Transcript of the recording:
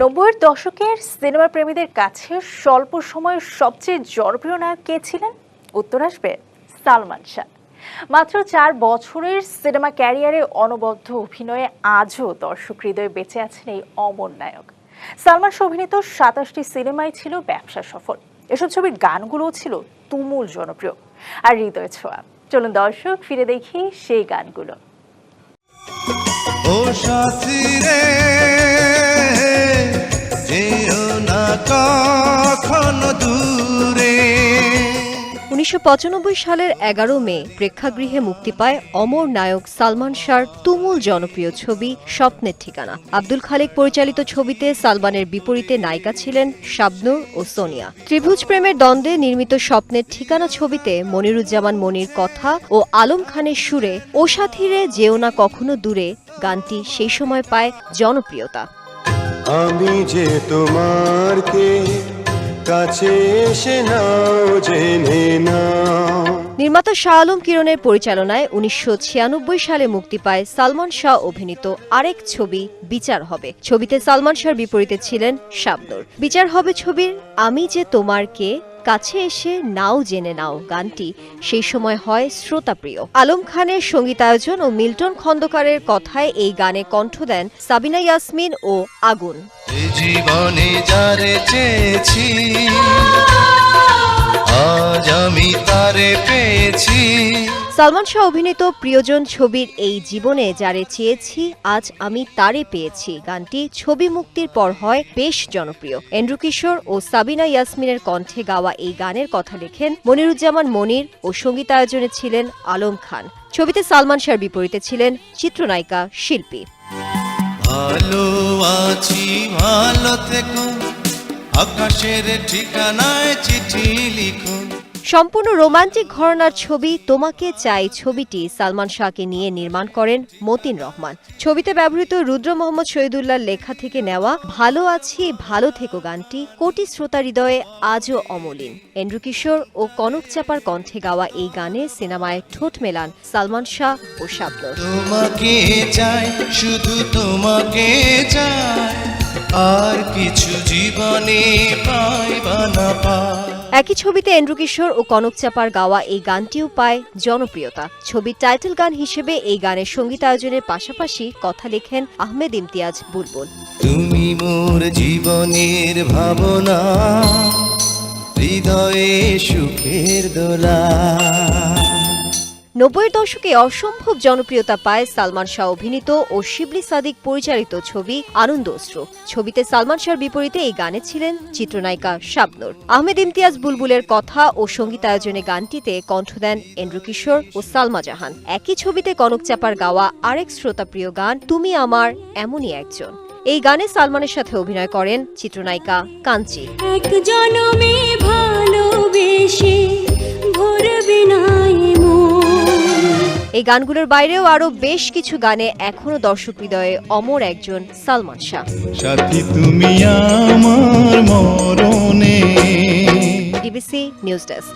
নব্বইয়ের দশকের সিনেমা প্রেমীদের কাছে স্বল্প সময়ের সবচেয়ে জনপ্রিয় নায়ক কে ছিলেন? উত্তর আসবে সালমান শাহ। মাত্র চার বছরের সিনেমা ক্যারিয়ারে অনবদ্য অভিনয়ে আজও দর্শক হৃদয়ে বেঁচে আছেন এই অমর নায়ক। সালমান শাহ অভিনীত সাতাশটি সিনেমাই ছিল ব্যবসা সফল। এসব ছবির গানগুলোও ছিল তুমুল জনপ্রিয়। আর হৃদয় ছোঁয়া। চলুন দর্শক, ফিরে দেখি সেই গানগুলো। ও সাথী রে। পঁচানব্বই সালের এগারো মে প্রেক্ষাগৃহে মুক্তি পায় অমর নায়ক সালমান শাহর তুমুল জনপ্রিয় ছবি স্বপ্নের ঠিকানা। আব্দুল খালেক পরিচালিত ছবিতে সালমানের বিপরীতে নায়িকা ছিলেন শাবনুর ও সোনিয়া। ত্রিভুজ প্রেমের দ্বন্দ্বে নির্মিত স্বপ্নের ঠিকানা ছবিতে মনিরুজ্জামান মনির কথা ও আলম খানের সুরে ও সাথীরে যেও না কখনো দূরে গানটি সেই সময় পায় জনপ্রিয়তা। আমি যে তোমার কে, কাছে এসে নাও, জেনে নাও। নির্মাতা শাহ আলম কিরণের পরিচালনায় উনিশশো ছিয়ানব্বই সালে মুক্তি পায় সালমান শাহ অভিনীত আরেক ছবি, বিচার হবে। ছবিতে সালমান শাহর বিপরীতে ছিলেন শাবনুর। বিচার হবে ছবির আমি যে তোমার কে কাছে এসে নাও জেনে নাও গানটি। সেই সময় হয় শ্রোতাপ্রিয়। আলম খানের সঙ্গীতায়োজন ও মিল্টন খন্দকারের কথায় এই গানে কণ্ঠ দেন সাবিনা ইয়াসমিন ও আগুন। আজ আমি তারে পেয়েছি। সালমান শাহ অভিনীত প্রিয়জন ছবির এই জীবনে যারে চেয়েছি, আজ আমি তারে পেয়েছি। গানটি ছবি মুক্তির পর হয় বেশ জনপ্রিয়। এন্ড্রু কিশোর ও সাবিনা ইয়াসমিনের কণ্ঠে গাওয়া এই গানের কথা লেখেন মনিরুজ্জামান মনির ও সঙ্গীতায়োজনে ছিলেন আলম খান। ছবিতে সালমান শাহর বিপরীতে ছিলেন চিত্রনায়িকা শিল্পী। ভালো আছি, ভালো থেকো। আকাশের ঠিকানায় চিঠি লিখো। সম্পূর্ণ রোমান্টিক ঘরানার ছবি তোমাকে চাই ছবিটি সালমান শাহকে নিয়ে নির্মাণ করেন মতিন রহমান। ছবিতে ব্যবহৃত রুদ্র মোহাম্মদ শহীদুল্লাহর লেখা থেকে নেওয়া ভালো আছি, ভালো থেকো গানটি কোটি শ্রোতা হৃদয়ে আজও অমলিন। এন্ড্রু কিশোর ও কনক চাপার কণ্ঠে গাওয়া এই গানে সিনেমায় ঠোঁট মেলান সালমান শাহ ও শাবনূর। তোমাকে চাই, শুধু তোমাকে চাই, আর কিছু জীবনে না পাই। একই ছবিতে এন্ড্রু কিশোর ও কনক চাপার গাওয়া এই গানটিও পায় জনপ্রিয়তা। ছবির টাইটেল গান হিসেবে এই গানের সঙ্গীতায়োজনের পাশাপাশি কথা লেখেন আহমেদ ইমতিয়াজ বুলবুল। তুমি মোর জীবনের ভাবনা, হৃদয়ে সুখের দোলা। নব্বইয়ের দশকে অসম্ভব জনপ্রিয়তা পায় সালমান শাহ অভিনীত ও শিবলি সাদিক পরিচালিত ছবি আনন্দ ছবিতে সালমান শাহর বিপরীতে এই গানে ছিলেন চিত্রনায়িকা শাবনুর। আহমেদ ইমতিয়াজ বুলবুলের কথা ও সঙ্গীতায়োজনে গানটিতে কণ্ঠ দেন এন্ড্রু কিশোর ও সালমা জাহান। একই ছবিতে কনক চাপার গাওয়া আরেক শ্রোতাপ্রিয় গান, তুমি আমার এমনই একজন। এই গানে সালমানের সাথে অভিনয় করেন চিত্রনায়িকা কাঞ্চি। এক ভালোবেসে এই গানগুলোর বাইরেও আরও বেশ কিছু গানে এখনও দর্শক হৃদয়ে অমর একজন সালমান শাহ। সাথী তুমি আমার মরণে। DBC news desk